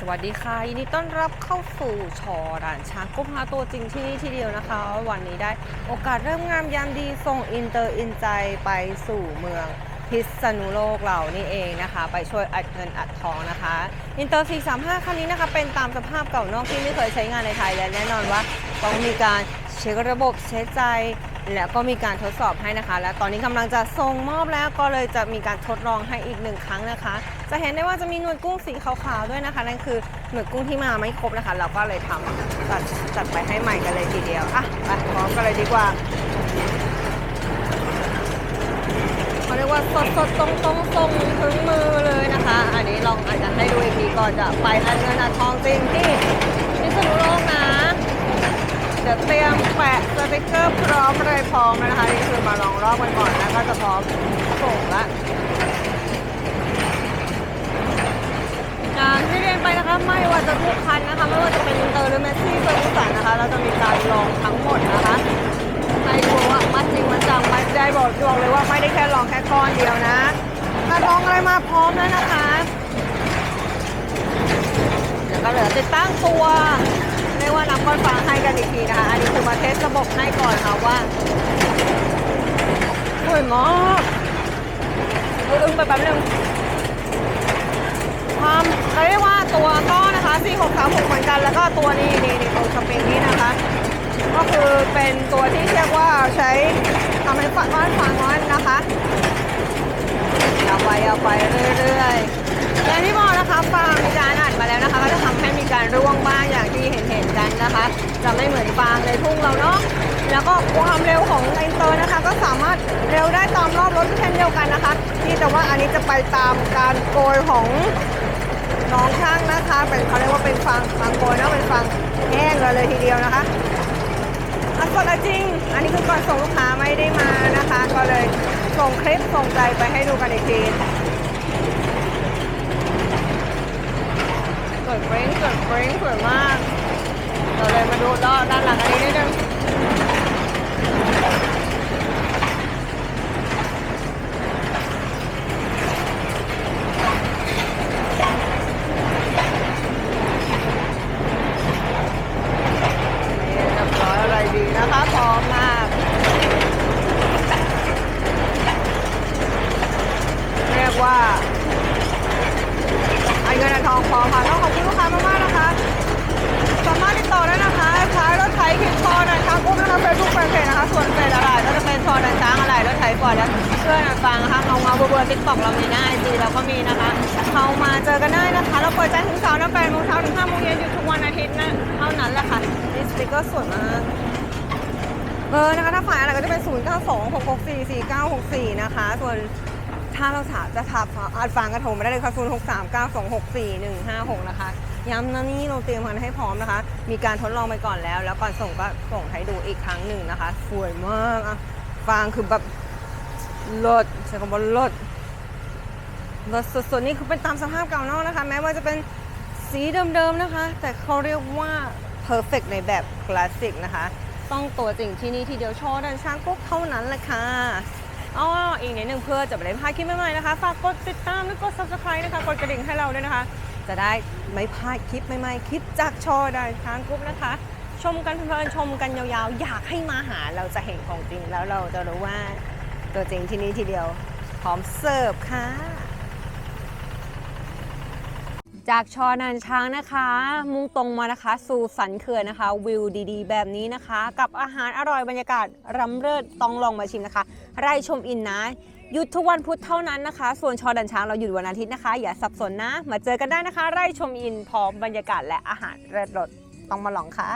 สวัสดีค่ะยินดีต้อนรับเข้าสู่ชอด่านช้างกุ้งพาตัวจริงที่นี่ทีเดียวนะคะ วันนี้ได้โอกาสเริ่มงามยามดีส่งอินเตอร์อินใจไปสู่เมืองพิษณุโลกเรานี่เองนะคะ ไปช่วยอัดเงินอัดทองนะคะอินเตอร์435คันนี้นะคะเป็นตามสภาพเก่านอกที่ไม่เคยใช้งานในไทยและแน่นอนว่าต้องมีการเช็คระบบเช็คใจ แล้วก็มีการทดสอบให้นะคะ และตอนนี้กำลังจะส่งมอบแล้วก็เลยจะมีการทดลองให้อีกหนึ่งครั้งนะคะ จะเห็นได้ว่าจะมีหนวดกุ้งสีขาวๆด้วยนะคะนั่นคือหนวดกุ้งที่มาไม่ครบนะคะ เราก็เลยทำจัดจัดไปให้ใหม่กันเลยทีเดียวอะไปพร้อมกันเลยดีกว่าเขาเรียกว่าสดสดตรงตรงๆส่งถึงมือเลยนะคะ อันนี้ลองอาจจะให้ดูอีกทีก่อนจะไปอันเงินอันทองจริงที่พิษณุโลกนะ เดี๋ยวเตรียมแปะส ติกเกอร์พร้อมอะไรพร้อมแล้วนะคะนี่คือมาลองรอบกันก่อนแล้วก็จะพร้อมส่งละอย่างที่เรียนไปนะคะไม่ว่าจะทุกคันนะคะ ไม่ว่าจะเป็นเตอร์หรือแมสซี่เฟอร์กูสันนะคะ เราจะมีการลองทั้งหมดนะคะให้ดูว่ามัดจริงมันจังมัดได้บอกบอกเลยว่าไม่ได้แค่ลองแค่ก้อนเดียวนะถ้าลองอะไรมาพร้อมแล้วนะคะเดี๋ยวก็เหลือติดตั้งตัว เรียกว่านับก้อนฟ้าให้กันอีกทีนะคะ อันนี้คือมาเทสระบบให้ก่อนค่ะว่าสวยมากอึ้งไปแป๊บนึงความเรียกว่าตัวก้อนนะคะ4636เหมือนกัน แล้วก็ตัวนี้นี่นี่ตัวสปริงนี้นะคะ ก็คือเป็นตัวที่เรียกว่าใช้ทำให้ฝันว่านฝังน้อยนะคะยาไปยาไปเรื่อยๆอย่างที่บอกนะคะฟางมีการอัดมาแล้วนะคะ ฟางในทุ่งเราเนาะแล้วก็ความเร็วของอินเตอร์นะคะ ก็สามารถเร็วได้ตามรอบรถเช่นเดียวกันนะคะ ที่แต่ว่าอันนี้จะไปตามการโกยของน้องช่างนะคะ เป็นเขาเรียกว่าเป็นฟางฟางโกยเนาะเป็นฟางแห้งเลยเลยทีเดียวนะคะอันสดอะจริง อันนี้คือก่อนส่งลูกค้าไม่ได้มานะคะ ก็เลยส่งคลิปส่งใจไปให้ดูกันอีกทีสวยเฟรนสวยเฟรนสวยมาก ราเลยมาดูล้อด้านหลังอันนี้นิดนึงนี่เรียบร้อะไรดีนะคะพร้อมมากเรียกว่าไอเงินอันทองพอค่ะต้องขอบคุณลูกค้ามากๆนะคะ สามารถติดต่อได้นะคะ ขายรถไถคิดพอนะช้างกุ้งนะคะเฟซบุ๊กแฟนเพจนะคะ ส่วนเพจอะไรก็จะเป็นพอนันช้างอะไรรถไถปล่อยและเพื่อนอันฟังนะคะเงาเงาเบอร์เบอร์ติ๊กต็อกเรามีหน้าไอจีเราก็มีนะคะเข้ามาเจอกันได้นะคะ เราเปิดจันทร์ถึงเสาร์นะแปดโมงเช้าถึงห้าโมงเย็นหยุดทุกวันอาทิตย์นะเท่านั้นแหละค่ะนี่สติ๊กเกอร์สวยมากเบอร์นะคะถ้าฝ่ายอะไรก็จะเป็น 0 9 2 6 6 4 4 9 6 4 นะคะ ส่วนถ้าเราถามจะทับอัดฟังกระโทรมาได้เลยค่ะ0 6 3 9 2 6 4 1 5 6 นะคะ ย้ำนะนี่เราเตรียมกันให้พร้อมนะคะ มีการทดลองไปก่อนแล้ว แล้วก่อนส่งก็ส่งให้ดูอีกครั้งหนึ่งนะคะ สวยมากอะฟางคือแบบลดใช้คำว่าลดลดสดๆนี่คือเป็นตามสภาพเก่านอกนะคะ แม้ว่าจะเป็นสีเดิมๆนะคะ แต่เขาเรียกว่า perfect ในแบบคลาสสิกนะคะ ต้องตัวจริงที่นี่ทีเดียวโชว์ดันช้างกุ๊กเท่านั้นแหละค่ะอ๋ออีกนิดนึงเพื่อจะไม่ได้พาคลิปใหม่ๆนะคะ ฝากกดติดตามและกด subscribe นะคะ กดกระดิ่งให้เราด้วยนะคะ จะได้ไม่พลาดคลิปใหม่ๆคลิปจากชว์ดันช้างกุ๊กนะคะ ชมกันเพลินชมกันยาวๆ อยากให้มาหาเราจะเห็นของจริงแล้วเราจะรู้ว่าตัวจริงที่นี่ทีเดียวพร้อมเสิร์ฟค่ะจากชอนันช้างนะคะ มุ่งตรงมานะคะสู่สันเขื่อนนะคะ วิวดีๆ แบบนี้นะคะ กับอาหารอร่อยบรรยากาศรำเริศต้องลองมาชิมนะคะ ไร่ชมอินนะ หยุดทุกวันพุธเท่านั้นนะคะ ส่วนชอดันช้างเราหยุดวันอาทิตย์นะคะ อย่าสับสนนะ มาเจอกันได้นะคะ ไร่ชมอินพร้อมบรรยากาศและอาหารเลิศรสต้องมาลองค่ะ